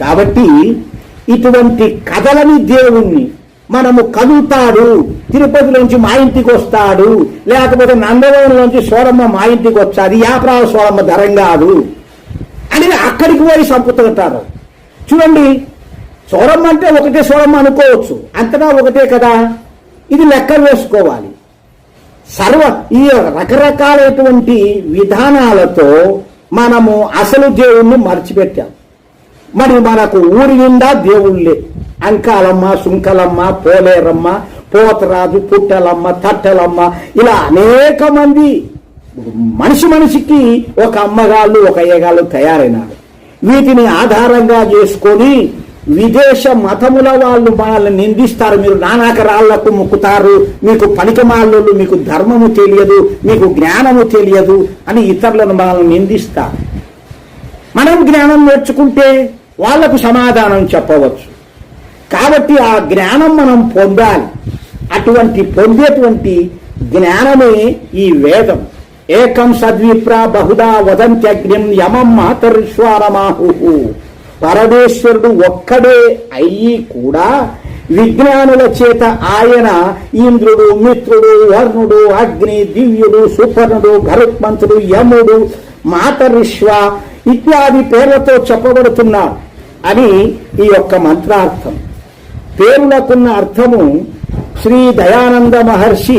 కాబట్టి ఇటువంటి కథలని దేవుణ్ణి మనము కదులుతాడు తిరుపతిలోంచి మా ఇంటికి వస్తాడు. లేకపోతే నందవరంలోంచి సోరమ్మ మా ఇంటికి వచ్చాది. యాప్రాల సోరమ్మ ధరం కాదు అని అక్కడికి పోయి చంపుతుంటారు చూడండి సోరమ్మ అంటే ఒకటే సోరమ్మ అనుకోవచ్చు. అంతటా ఒకటే కదా. ఇది లెక్క వేసుకోవాలి. సర్వ ఈ రకరకాలైనటువంటి విధానాలతో మనము అసలు దేవుణ్ణి మర్చిపెట్టాం. మరి మనకు ఊరి నిండా దేవుళ్ళే. అంకాలమ్మ సుంకలమ్మ పోలేరమ్మ పోతరాజు పుట్టలమ్మ తట్టెలమ్మ ఇలా అనేక మంది మనిషి మనిషికి ఒక అమ్మగాళ్ళు ఒక అయ్యగాళ్ళు తయారైనారు. వీటిని ఆధారంగా చేసుకొని విదేశ మతముల వాళ్ళు మనల్ని నిందిస్తారు. మీరు నానాక రాళ్ళకు మొక్కుతారు. మీకు పనికిమాలోళ్ళు మీకు ధర్మము తెలియదు మీకు జ్ఞానము తెలియదు అని ఇతరులను మనల్ని నిందిస్తారు. మనం జ్ఞానం నేర్చుకుంటే వాళ్ళకు సమాధానం చెప్పవచ్చు. కాబట్టి ఆ జ్ఞానం మనం పొందాలి. అటువంటి పొందేటువంటి జ్ఞానమే ఈ వేదం. ఏకం సద్విప్ర బహుదా వదంత్యగ్నిం యమం మాతర్శ్వారమాహు పరమేశ్వరుడు ఒక్కడే అయ్యి కూడా విజ్ఞానుల చేత ఆయన ఇంద్రుడు మిత్రుడు వర్ణుడు అగ్ని దివ్యుడు సుపర్ణుడు గరుత్మంతుడు యముడు మాతరిశ్వ ఇత్యాది పేర్లతో చెప్పబడుతున్నాడు అని ఈ యొక్క మంత్రార్థం. పేరులకున్న అర్థము శ్రీ దయానంద మహర్షి